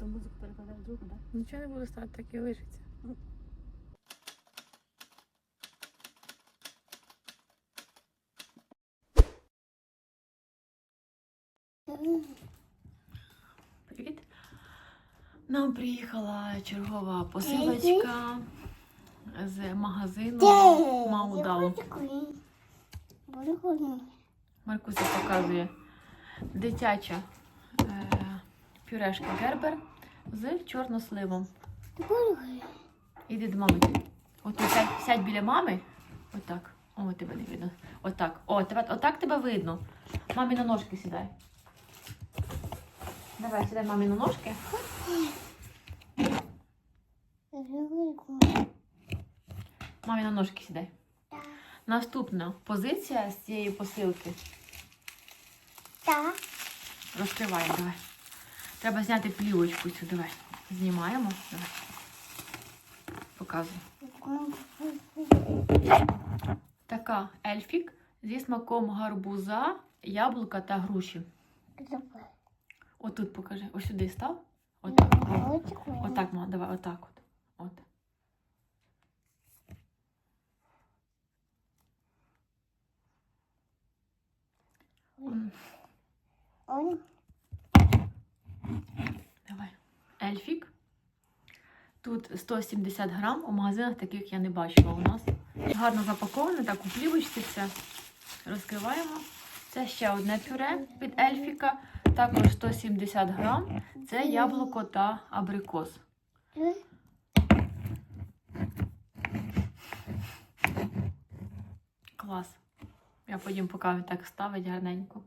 то музику перекладаєш другу, так? Нічого не буду ставити, так і лишиться. Привіт. Нам приїхала чергова посилочка з магазину Маудау. Маркуся показує дитяча пюрешка Гербер з чорносливом. Іди до мами. От ти сядь, сядь біля мами. Отак. О, тебе не видно. Отак. О, тебе, отак тебе видно. Мамі на ножки сідай. Давай, сідай мамі на ножки. Мамі на ножки сідай. Наступна позиція з цієї посилки. Так. Розкриваємо, давай. Треба зняти плівочку цю, давай. Знімаємо. Давай. Показуй. Така ельфік зі смаком гарбуза, яблука та груші. Отут покажи. Ось сюди став. Отак. Отак, мама, давай, отак от. От. М, Давай. Ельфік. Тут 170 грам. У магазинах таких я не бачила у нас. Гарно запаковане, так у плівочці це розкриваємо. Це ще одне пюре від ельфіка. Також 170 грам. Це яблуко та абрикос. Клас. Я потім покажу, так ставить гарненько.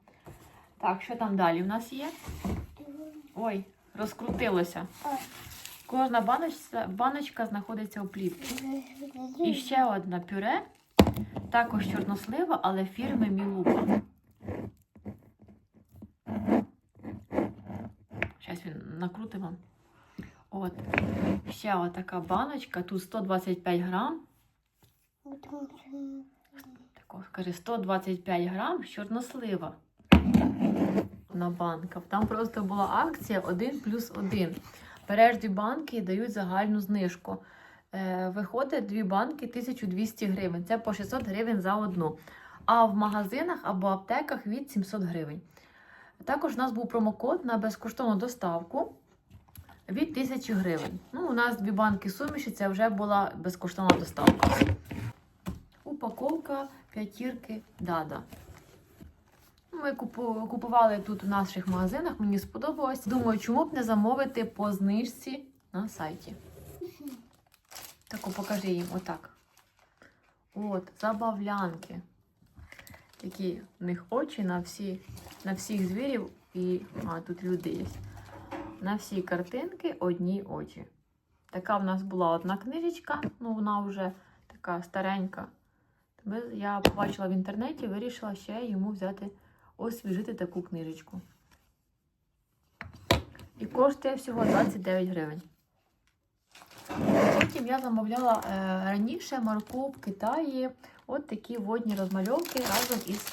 Так, що там далі у нас є? Ой, розкрутилося. Кожна баночка, баночка знаходиться у плівці. І ще одна пюре, також чорнослива, але фірми Мілупа. Зараз він накрутить вам. От. Ще отака баночка, тут 125 грам. Тако, скажи, 125 грам чорнослива. На банках. Там просто була акція 1 плюс 1. Береш дві банки і дають загальну знижку. Е, виходить дві банки 1200 гривень. Це по 600 гривень за одну. А в магазинах або аптеках від 700 гривень. Також у нас був промокод на безкоштовну доставку від 1000 гривень. Ну, у нас дві банки суміші, це вже була безкоштовна доставка. Упаковка п'ятірки Дада. Ми купували тут в наших магазинах, мені сподобалось. Думаю, чому б не замовити по знижці на сайті. Таку покажи їм отак. От, забавлянки. Такі в них очі на всі, на всіх звірів і. А, тут люди є. На всі картинки одні очі. Така в нас була одна книжечка, ну вона вже така старенька. Я побачила в інтернеті, вирішила ще йому взяти освіжити таку книжечку. І коштує всього 29 гривень. Потім я замовляла е, раніше марку в Китаї от такі водні розмальовки разом із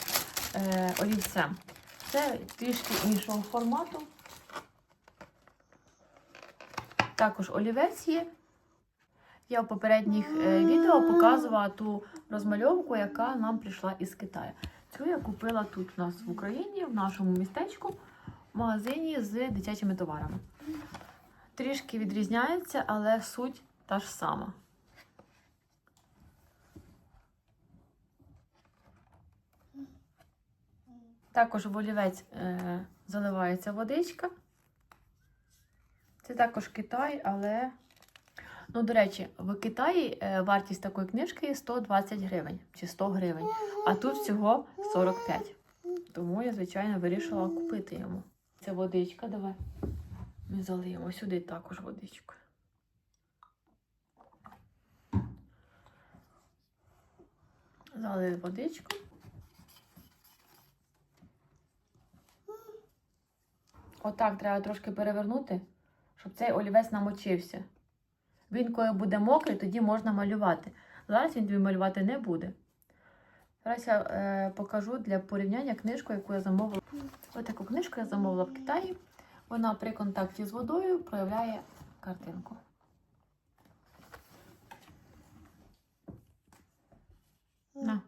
е, олівцем. Це трішки іншого формату. Також олівець є. Я в попередніх е, відео показувала ту розмальовку, яка нам прийшла із Китаю. Цю я купила тут у нас в Україні, в нашому містечку, в магазині з дитячими товарами. Трішки відрізняється, але суть та ж сама. Також в олівець е, заливається водичка. Це також Китай, але. Ну, до речі, в Китаї е, вартість такої книжки 120 гривень чи 100 гривень, а тут всього 45. Тому я, звичайно, вирішила купити йому. Це водичка, давай. Ми залиємо сюди також водичку. Залили водичку. Отак треба трошки перевернути, щоб цей олівець намочився. Він, коли буде мокрий, тоді можна малювати. Зараз він тобі малювати не буде. Зараз я е, покажу для порівняння книжку, яку я замовила. Ось таку книжку я замовила в Китаї. Вона при контакті з водою проявляє картинку. На.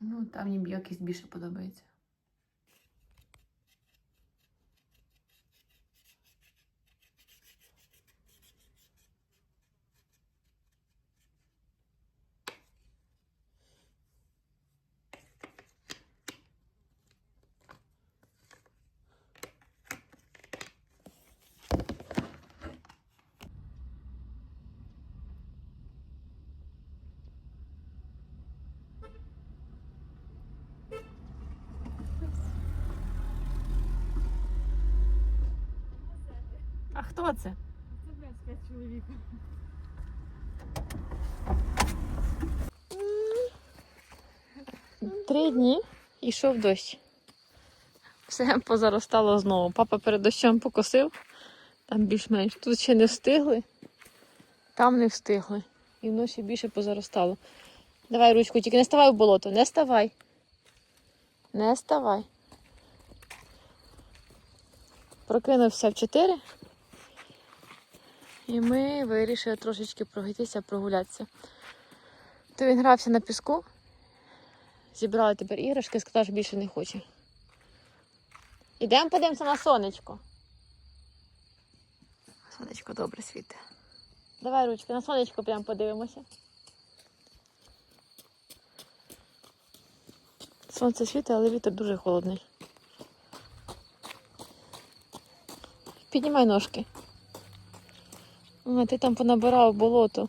Ну, там мені якість більше подобається. А хто це? Це блядь, п'ять чоловік. Три дні йшов дощ. Все позаростало знову. Папа перед дощем покосив, там більш-менш. Тут ще не встигли, там не встигли. І воно ще більше позаростало. Давай ручку, тільки не ставай в болото, не ставай. Не ставай. Прокинувся в 4. І ми вирішили трошечки пройтися, прогулятися. То він грався на піску. Зібрали тепер іграшки, сказав, що більше не хоче. Ідемо подивимося на сонечко. Сонечко добре світить. Давай ручки, на сонечко прямо подивимося. Сонце світить, але вітер дуже холодний. Піднімай ножки. А ти там понабирав болото.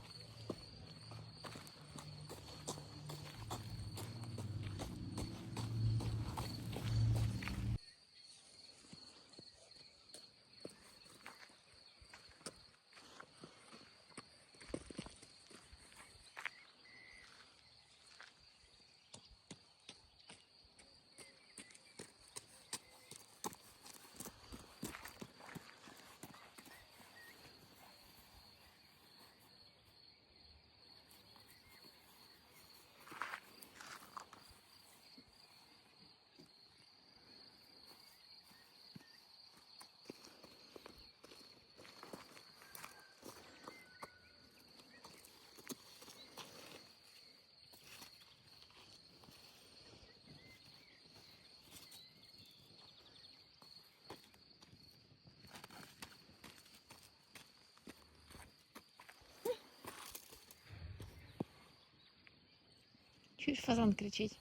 Чуть фазан кричить.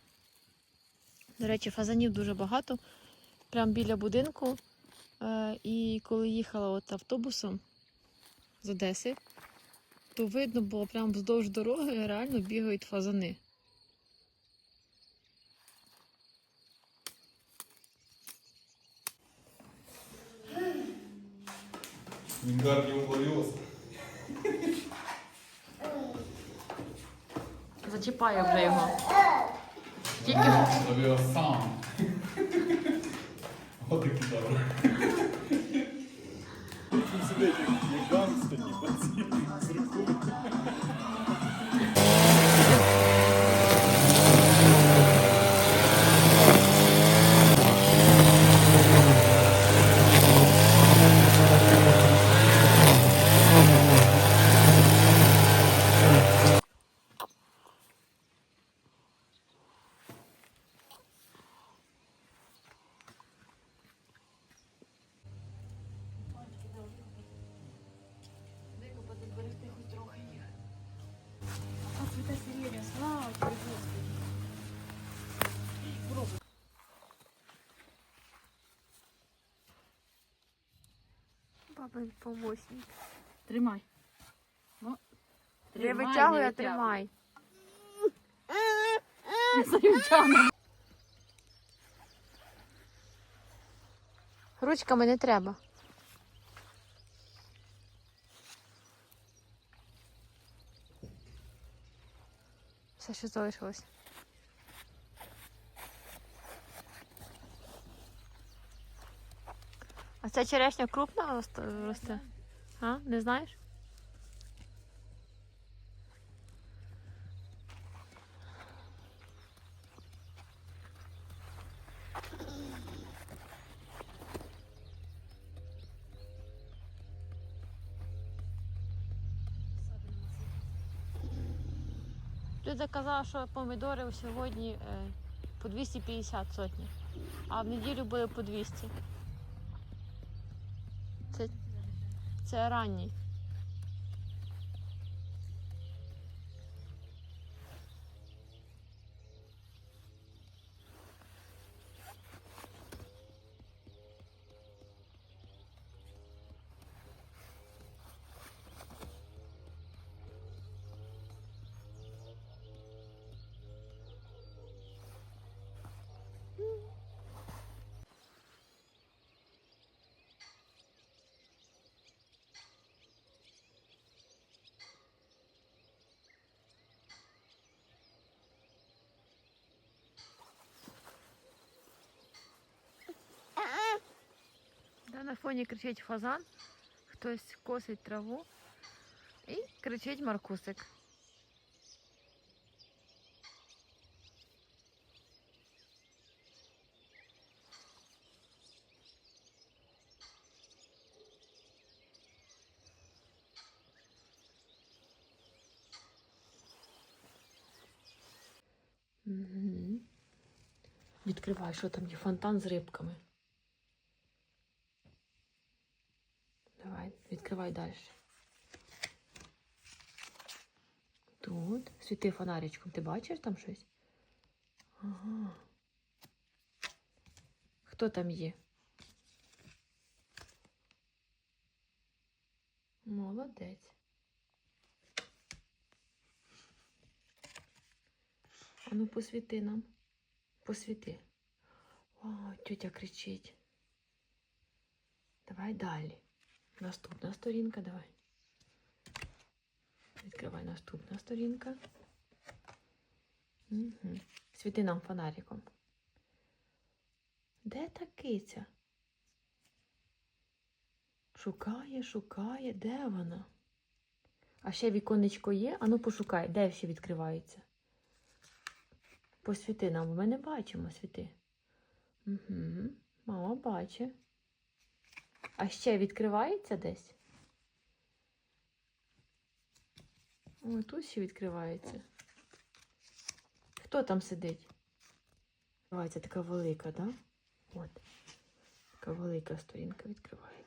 До речі, фазанів дуже багато. Прямо біля будинку. Е, І коли їхала от автобусом з Одеси, то видно було прямо вздовж дороги реально бігають фазани. Wingardium Leviosa. Зачіпає вже його. Тільки Leviosa. сам. такі добре. Сидить як Папин помощник. Тримай. Ну, Не витягуй, а тримай. Ручками не треба. Все, що залишилось. ця черешня крупна росте? А? Не знаєш? Ти заказав, що помідори сьогодні е, по 250 сотні, а в неділю буде по 200. Це ранній. Да, на фоні кричить фазан, хтось косить траву і кричить Маркусик. Відкривай, що там є фонтан з рибками. Давай, далі. Тут. Світи фонаричком. Ти бачиш там щось? Ага. Хто там є? Молодець. А ну посвіти нам. Посвіти. О, тетя кричить. Давай далі. Наступна сторінка, давай. Відкривай наступна сторінка. Угу. Світи нам фонариком. Де та киця? Шукає, шукає, де вона? А ще віконечко є? Ану пошукай, де ще відкривається? Посвіти нам, ми не бачимо світи. Угу. Мама бачить. А ще відкривається десь? О, тут ще відкривається. Хто там сидить? Відкривається така велика? Да? От. Така велика сторінка відкривається.